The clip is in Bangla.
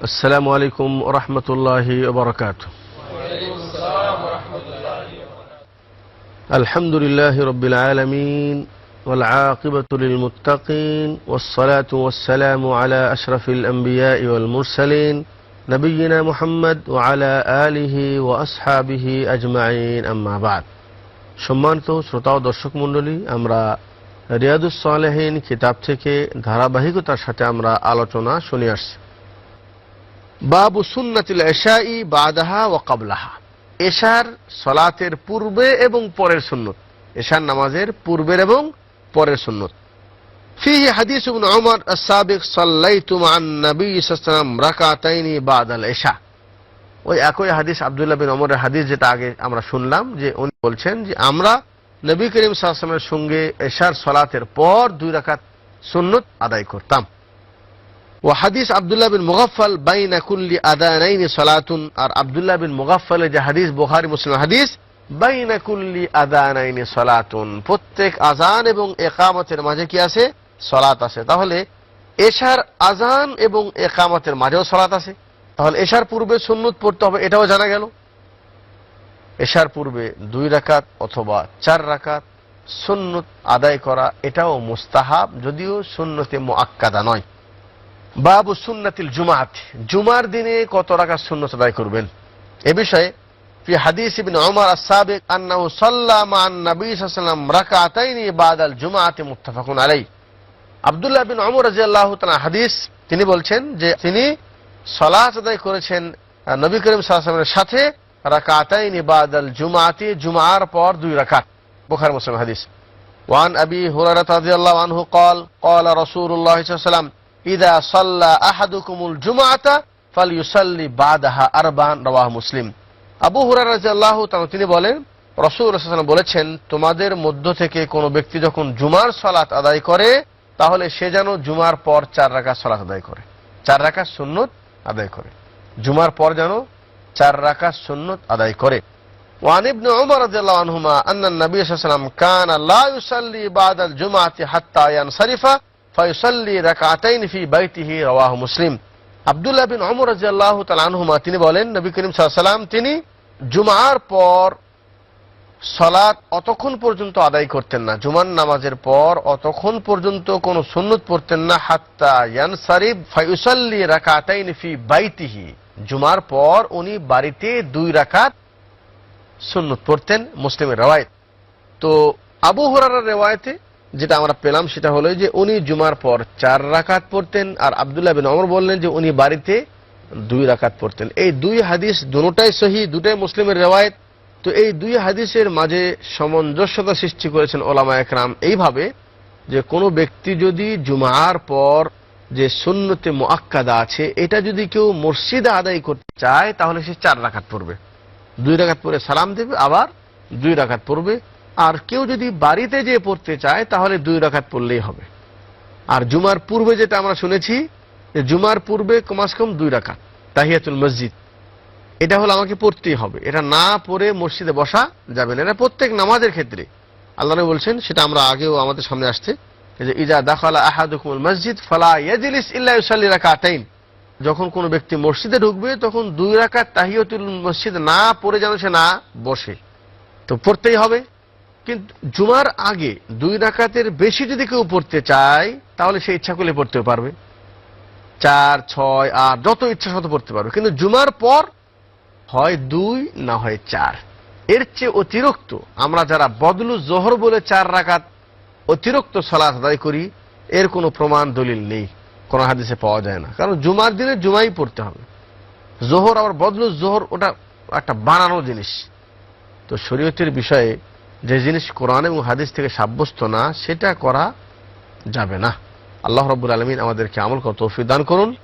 السلام عليكم ورحمة الله وبركاته الحمد لله رب العالمين والعاقبة للمتقين والصلاة والسلام على أشرف الأنبياء والمرسلين نبينا محمد وعلى آله وأصحابه أجمعين أما بعد সম্মানিত শ্রোতা ও দর্শক মণ্ডলী আমরা রিয়াদুস সালেহীন কিতাব থেকে ধারাবাহিকতার সাথে আমরা আলোচনা শুনে আসছি বাবু সুন্নাতিল এশাই বাদাহা ও কাবলাহা। এশার সলাতের পূর্বে এবং পরের সুন্নত। এশার নামাজের পূর্বের এবং পরের সুন্নত। ফিহি হাদিস ইবনে ওমর আস-সাবিক সাল্লাইতু মা'আন নবী সাল্লাল্লাহু আলাইহি রাকাতাইনি বাদাল এশা। ওই একই হাদিস আব্দুল্লাহ বিন ওমরের হাদিস যেটা আগে আমরা শুনলাম, যে উনি বলছেন যে আমরা নবী করিম সাল্লাল্লাহু আলাইহি সঙ্গে এশার সলাতের পর দুই রাকাত সুন্নত আদায় করতাম। ও হাদিস আব্দুল্লাহ বিন মুগাফল বাইনা কুল্লি আদানাইনি সলাতুন। আর আব্দুল্লাহ বিন মুগাফলের যে হাদিস, বুখারী, মুসলিম হাদিস, বাইনা কুল্লি আদানাইনি সলাতুন। প্রত্যেক আজান এবং একামতের মাঝে কি আছে? সলাত আছে। তাহলে এশার আজান এবং একামতের মাঝেও সলাত আছে। তাহলে এশার পূর্বে সুন্নত পড়তে হবে, এটাও জানা গেল। এশার পূর্বে দুই রাকাত অথবা চার রাকাত সুন্নত আদায় করা, এটাও মুস্তাহাব, যদিও সুন্নতে মোয়াক্কাদা নয়। বাবু সুন্নাতিল জুমাত জুমার দিনে কত রাকাত সুন্নত আদায় করবেন এ বিষয়ে في حديث ابن عمر السابق أنه صلى مع النبي صلى الله عليه وسلم ركعتين بعد الجمعة متفق عليه আব্দুল্লাহ বিন অমর রাজিয়াল্লাহ তাআলা হাদিস তিনি বলছেন যে তিনি সলাত আদায় করেছেন আহ, নবী করিম সাল্লামের সাথে রাকাতাইনি বাদাল জুমাতি জুমার পর দুই রাকাত বুখারী মুসলিম হাদিস وعن أبي هريرة رضي الله عنه قال قال رسول الله صلى الله عليه وسلم إذا صلى أحدكم الجمعة فليصلي بعدها أربعا رواه مسلم আবু হুরায়রা রাদিয়াল্লাহু তাআলা তিনি বলেন রাসূল সাল্লাল্লাহু আলাইহি ওয়াসাল্লাম বলেছেন তোমাদের মধ্য থেকে কোনো ব্যক্তি যখন জুমার সালাত আদায় করে তাহলে সে যেন জুমার পর চার রাকাত সালাত আদায় করে চার রাকাত সুন্নত আদায় করে জুমার পর যেন চার রাকাত সুন্নত আদায় করে وعن ابن عمر رضي الله عنهما أن النبي صلى الله عليه وسلم كان لا يصلي بعد الجمعة حتى ينصرف বাইতিহি, রওয়াহ মুসলিম। তিনি বলেন, নবী করিম সাল্লাম তিনি জুমার পর সলাদ অতক্ষণ পর্যন্ত আদায় করতেন না। জুমার নামাজের পর অতক্ষণ পর্যন্ত কোন সুন্নত পড়তেন না। হাত্তা ইয়ানসারিব রাকাতাইন ফি বাইতিহি। জুমার পর উনি বাড়িতে দুই রাকাত সুন্নত পড়তেন, মুসলিমের রেওয়ায়ত। তো আবু হরার রেওয়ায়তে যেটা আমরা পেলাম সেটা হলো যে উনি জুমার পর চার রাকাত পড়তেন, আর আব্দুল্লাহ বিন অমর বললেন যে উনি বাড়িতে দুই রাকাত পড়তেন। এই দুই হাদিস দুটাই সহি, দুটাই মুসলিমের রেওয়ায়ত। তো এই দুই হাদিসের মাঝে সামঞ্জস্যতা সৃষ্টি করেছেন ওলামা একরাম এইভাবে যে কোনো ব্যক্তি যদি জুমার পর যে সুন্নতে মোয়াক্কাদা আছে, এটা যদি কেউ মসজিদে আদায় করতে চায়, তাহলে সে চার রাখাত পড়বে। দুই রাখাত পরে সালাম দেবে, আবার দুই রাখাত পড়বে। আর কেউ যদি বাড়িতে যেয়ে পড়তে চায়, তাহলে দুই রাকাত পড়লেই হবে। আর জুমার পূর্বে যেটা আমরা শুনেছি, যে জুমার পূর্বে কমাস কম দুই রাকাত, তাহিয়াতুল মসজিদ। এটা হলো আমাকে পড়তেই হবে। এটা না পড়ে মসজিদে বসা যাবে না। এটা প্রত্যেক নামাজের ক্ষেত্রে। আল্লাহ বলছেন, সেটা আমরা আগেও আমাদের সামনে আসছে, যে ইজা দাখালা আহাদুকুমুল মসজিদ ফালা ইয়াজলিস ইল্লা ইউসাল্লি রাকাতাইন। যখন কোনো ব্যক্তি মসজিদে ঢুকবে, তখন দুই রাকাত তাহিয়াতুল মসজিদ না পড়ে যেন সে না বসে। তো পড়তেই হবে। কিন্তু জুমার আগে দুই রাকাতের বেশি যদি কেউ পড়তে চায়, তাহলে সে ইচ্ছা করলে পড়তেও পারবে। চার, ছয়, আট, যত ইচ্ছা শত পড়তে পারবে। কিন্তু জুমার পর হয় দুই, না হয় চার। এর চেয়ে অতিরিক্ত আমরা যারা বদলু জোহর বলে চার রাকাত অতিরিক্ত সলাৎ আদায় করি, এর কোনো প্রমাণ, দলিল নেই। কোনো হাদিসে পাওয়া যায় না। কারণ জুমার দিনে জুমাই পড়তে হবে। জোহর আবার বদলু জোহর ওটা একটা বানানো জিনিস। তো শরীয়তের বিষয়ে যে জিনিস কোরআন এবং হাদিস থেকে সাব্যস্ত না, সেটা করা যাবে না। আল্লাহ রব্বুল আলমিন আমাদেরকে আমল কত তৌফিক দান করুন।